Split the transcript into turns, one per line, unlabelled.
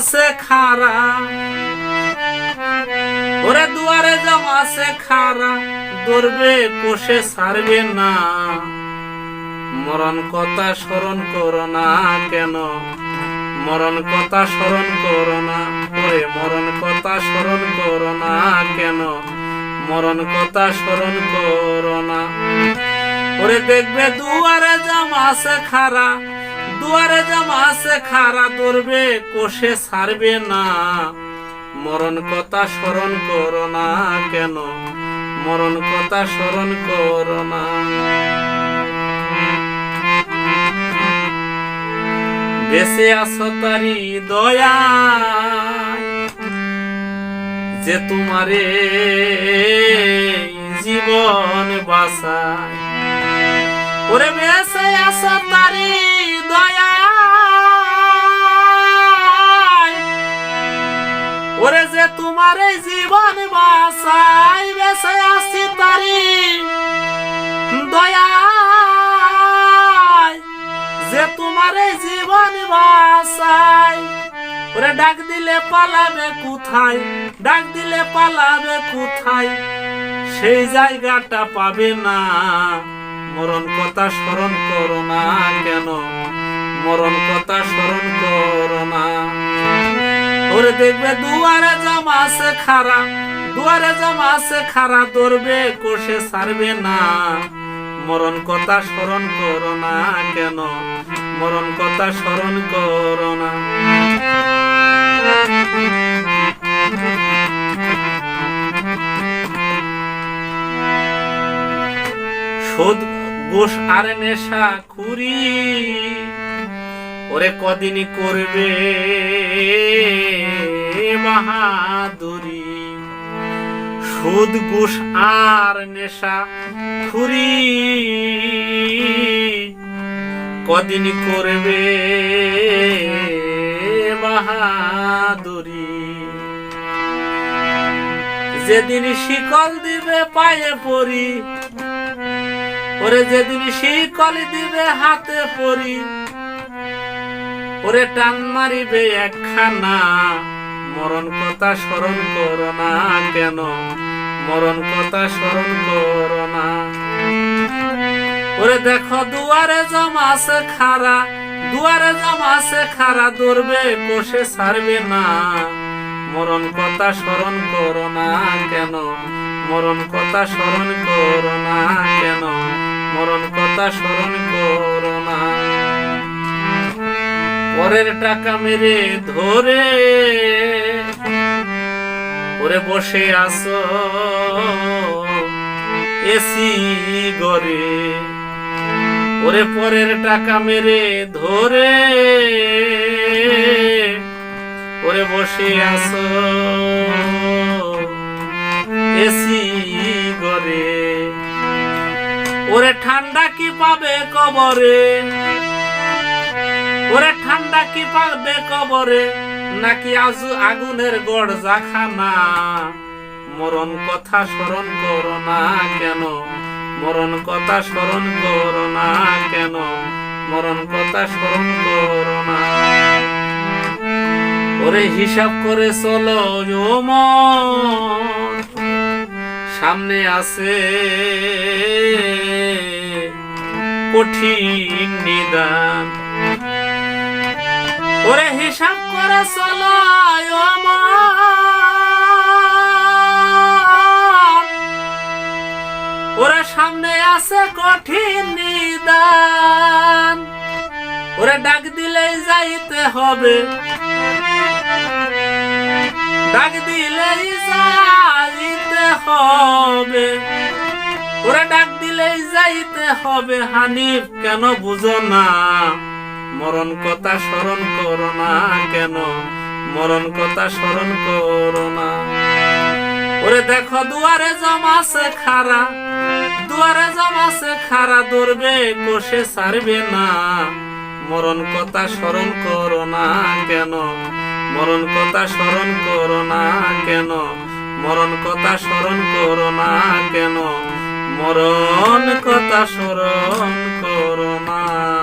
জমাছে খারা। ওরে দুয়ারে জমাছে খারা দৌড়বে কোষে ছাড়বে না। মরণ কথা স্মরণ করো না কেন? মরণ কথা স্মরণ করো না। ওরে মরণ কথা স্মরণ করো না কেন? মরণ কথা স্মরণ করো না। ওরে দেখবে দুয়ারে জামাছে খারা দুয়ারে জামাছে খারা দৌড়বে কোষে ছাড়বে না। মরণ কথা স্মরণ করো না কেন? মরণ কথা স্মরণ করো না। বেঁচে আছো তারি দয়া যে তোমারে জীবন বাসায় ওরে বেঁচে আছো তারি দয়া ওরে যে তোমার এই জীবন বাসাই বেঁচে আসছি তারি যে তোমার এই জীবন বাসাই ওরে ডাক দিলে পালাবে কোথায়? ডাক দিলে পালাবে কোথায়? সেই জায়গাটা পাবে না। মরণ কথা স্মরণ করো না কেন? মরণ কথা স্মরণ করো না। ওরে দেখবে দুয়ারে জমাছে খারা, দুয়ারে জমাছে খারা দৌড়বে কোষে ছাড়বে না। মরণ কথা স্মরণ করো না কেন? মরণ কথা স্মরণ করো না। সুদ গোস আর নেশা খুরি। ওরে কদিনই করবে বাহাদুরি সুদ আর নেশা খুরি। কদিনই করবে বাহাদুরি যেদিন শিকল দিবে পায়ে পরি, ওরে যেদিন শিকল দিবে হাতে পরি ওরে টান মারিবে একখানা। মরণ কথা স্মরণ করো না কেন? মরণ কথা স্মরণ করো না। ওরে দেখো, দুয়ারে জমাছে খারা দুয়ারে জমাছে খারা দৌড়বে কোষে ছাড়বে না। মরণ কথা স্মরণ করো না কেন? মরণ কথা স্মরণ করো না কেন? মরণ কথা স্মরণ করো না পরের টাকা মেরে ধরে। ওরে বসে আসো এসি গরে ওরে পরের টাকা মেরে ধরে। ওরে বসে আসো এসি গরে ওরে ঠান্ডা কি পাবে কবরে? ওরে ঠান্ডা কি পাবে কবরে? নাকি আজু আগুনের গড় জাখানা মরণ কথা স্মরণ করো না কেন? মরণ কথা স্মরণ করো না কেন? মরণ কথা স্মরণ করো না। ওরে হিসাব করে চলো সামনে আছে কঠিন নিদান। ওরে হিসাব করে চলায়। ওরে সামনে আছে কঠিন নিদান। ওরে ডাক দিলেই যাইতে হবে। ডাক দিলেই যাইতে হবে। ওরে ডাক দিলেই যাইতে হবে। হানিফ কেন বুঝো না। মরণ কথা স্মরণ করো না কেন? মরণ কথা স্মরণ করো না। ওরে দেখো, দুয়ারে জমাছে খারা। দুয়ারে জমাছে খারা দৌড়বে কোষে ছাড়বে না। মরণ কথা স্মরণ করো না কেন? মরণ কথা স্মরণ করো না কেন? মরণ কথা স্মরণ করো না কেন? মরণ কথা স্মরণ করো না।